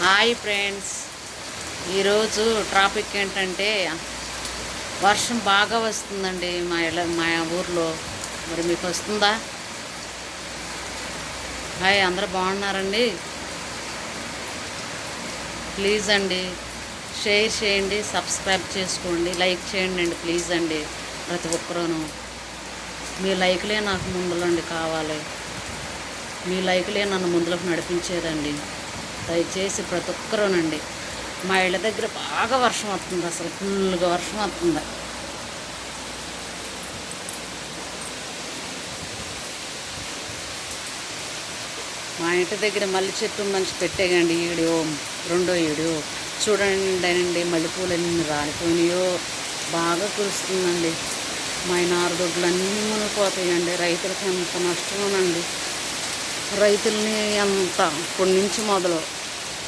Hi friends. ఈరోజు traffic ఏంటంటే వర్షం బాగా వస్తుందండి మా ఇళ్ళ మా ఊర్లో. మరి మీకు వస్తుందా? హాయ్ అందరూ బాగున్నారండి? ప్లీజ్ అండి షేర్ చేయండి సబ్స్క్రైబ్ చేసుకోండి లైక్ చేయండి అండి ప్లీజ్ అండి ప్రతి ఒక్కరూను. మీ లైక్లే నాకు ముందులండి కావాలి. మీ లైక్లే నన్ను ముందులకు నడిపించేదండి. దయచేసి ప్రతి ఒక్కరూనండి. మా ఇళ్ళ దగ్గర బాగా వర్షం వస్తుంది అసలు ఫుల్గా వర్షం వస్తుంది. మా ఇంటి దగ్గర మల్లి చెట్టు మంచి పెట్టేయండి ఈడియో రెండో ఈడియో. చూడండి మల్లెపూలన్నీ రాలిపోయినాయో. బాగా కురుస్తుందండి. మా నారదొడ్లు అన్నీ మునిగిపోతాయండి. రైతులకి ఎంత నష్టమోనండి. రైతుల్ని అంత ఇప్పటి నుంచి మొదలు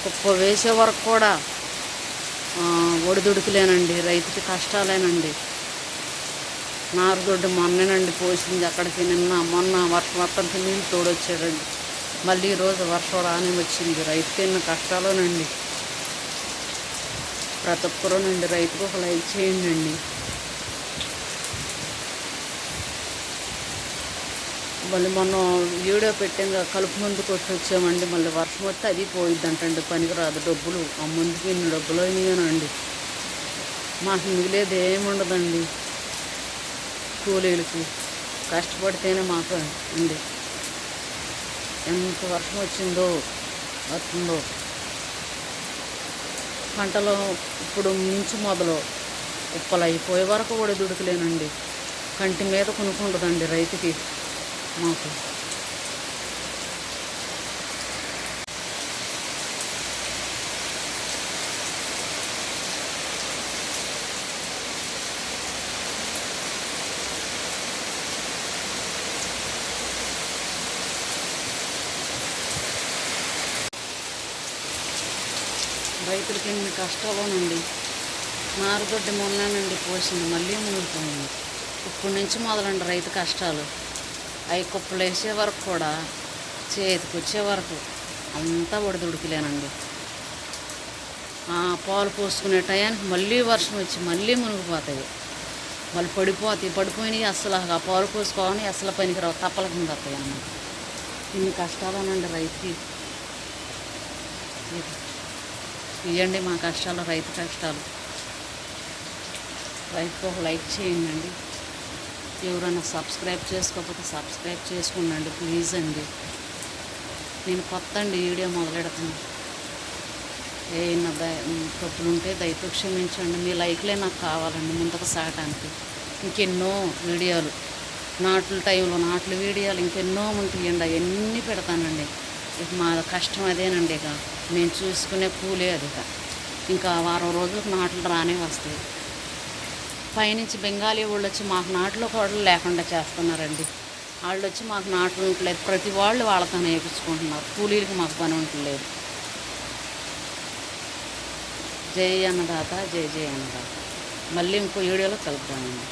కుప్ప వేసే వరకు కూడా ఒడిదుడుకులేనండి రైతుకి కష్టాలేనండి. నారుదొడ్డు మొన్నేనండి పోసింది అక్కడికి నిన్న మొన్న వర్షం మొత్తానికి నీళ్ళు తోడొచ్చాడండి. మళ్ళీ ఈరోజు వర్షం రాని వచ్చింది రైతుకి ఎన్ని కష్టాలోనండి. ప్రతి ఒక్కరూనండి రైతుకు ఒక లైక్ చేయండి అండి మళ్ళీ మొన్న వీడియో పెట్టాక కలుపు మందు కొట్టి వచ్చామండి మళ్ళీ వర్షం వస్తే అది పోయిద్దంటండి పనికి రాదు డబ్బులు. ఆ ముందుకి ఇన్ని డబ్బులు అయినాయనండి. మాకు మిగిలేదు ఏముండదండి కూలీలకి కష్టపడితేనే మాకు అండి. ఎంత వర్షం వచ్చిందో వస్తుందో. పంటలు ఇప్పుడు మించి మొదలు. ఉప్పలు అయిపోయే వరకు కూడా దుడుకులేనండి. కంటి మీద కొనుక్కుంటుందండి రైతుకి. మాకు. రైతులకి ఎన్ని కష్టాలోనండి. నారుగడ్డి మొన్ననండి పోసింది మళ్ళీ మునిగిపోయింది. ఇప్పటి నుంచి మొదలండి రైతు కష్టాలు. అవి కుప్పలు వేసే వరకు కూడా చేతికి వచ్చే వరకు అంతా ఒడిదుడికిలేనండి పాలు పోసుకునే టయానికి మళ్ళీ వర్షం వచ్చి మళ్ళీ మునిగిపోతాయి. మళ్ళీ పడిపోతాయి. పడిపోయినాయి అసలు ఆ పాలు పోసుకోవాలని అసలు పనికిరావు తప్పల కింద వస్తాయి అన్నమాట. ఇన్ని కష్టాలనండి రైతుకి. ఇవ్వండి మా కష్టాలు రైతు కష్టాలు. రైతుకు ఒక లైక్ చేయండి అండి. ఎవరైనా సబ్స్క్రైబ్ చేసుకోకపోతే సబ్స్క్రైబ్ చేసుకోండి ప్లీజ్ అండి. నేను కొత్త అండి వీడియో మొదలెడతాను. ఏమైనా దయ తప్పులుంటే దయతో క్షమించండి. మీ లైక్లే నాకు కావాలండి ముందుకు సాగటానికి. ఇంకెన్నో వీడియోలు నాట్ల టైంలో నాట్ల వీడియోలు ఇంకెన్నో ఉంటాయండి అవన్నీ పెడతానండి. ఇక మా కష్టం అదేనండి ఇక. మేము చూసుకునే కూలే అది ఇక. ఇంకా వారం రోజులకు నాట్లు రానే వస్తాయి. పైనుంచి బెంగాలీ వాళ్ళు వచ్చి మాకు నాట్లు కూడా లేకుండా చేస్తున్నారండి. వాళ్ళు వచ్చి మాకు నాట్లు ఉండట్లేదు ప్రతి వాళ్ళు వాళ్ళతో నేర్పించుకుంటున్నారు కూలీలకు మాకు పని ఉండట్లేదు జై అన్నదాత జై జై అన్నదాత. మళ్ళీ ఇంకో వీడియోలో కలుపుతానండి